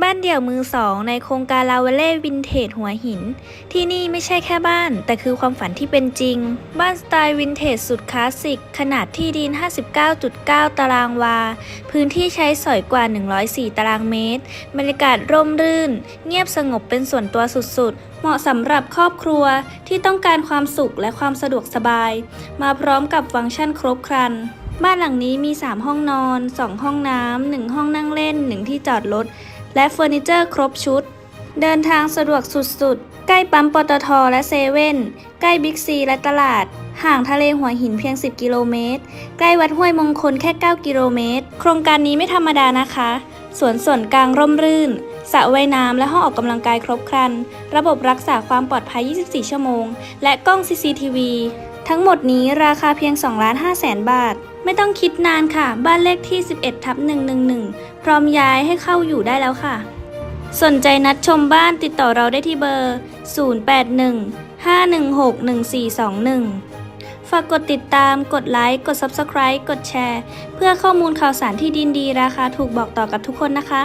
บ้านเดี่ยวมือสองในโครงการลาวเล่วินเทจหัวหิน ที่นี่ไม่ใช่แค่บ้าน แต่คือความฝันที่เป็นจริง บ้านสไตล์วินเทจสุดคลาสสิก ขนาดที่ดิน 59.9 ตารางวา พื้นที่ใช้สอยกว่า 104 ตารางเมตร บรรยากาศร่มรื่น เงียบสงบเป็นส่วนตัวสุดๆ เหมาะสำหรับครอบครัวที่ต้องการความสุขและความสะดวกสบาย มาพร้อมกับฟังก์ชันครบครัน บ้านหลังนี้มี 3 ห้องนอน 2 ห้องน้ำ 1 ห้องนั่งเล่น 1 ที่จอดรถ และเฟอร์นิเจอร์ครบชุด เดินทางสะดวกสุดๆ ใกล้ปั๊มปตทและเซเว่น ใกล้บิ๊กซีและตลาด ห่างทะเลหัวหินเพียง 10 กิโลเมตร ใกล้วัดห้วยมงคลแค่ 9 กิโลเมตร โครงการนี้ไม่ธรรมดานะคะ สวนส่วนกลางร่มรื่นสระว่ายน้ำและห้องออกกำลังกายครบครัน ระบบรักษาความปลอดภัย 24 ชั่วโมง และกล้อง CCTV ทั้งหมดนี้ราคาเพียง2ล้าน5แสนบาท ไม่ต้องคิดนานค่ะ บ้านเลขที่ 11ทับ111 พร้อมย้ายให้เข้าอยู่ได้แล้วค่ะ สนใจนัดชมบ้านติดต่อเราได้ที่เบอร์ 081-516-1421 ฝากกดติดตาม กดไลค์ กด Subscribe กดแชร์ เพื่อข้อมูลข่าวสารที่ดินดีราคาถูกบอกต่อกับทุกคนนะคะ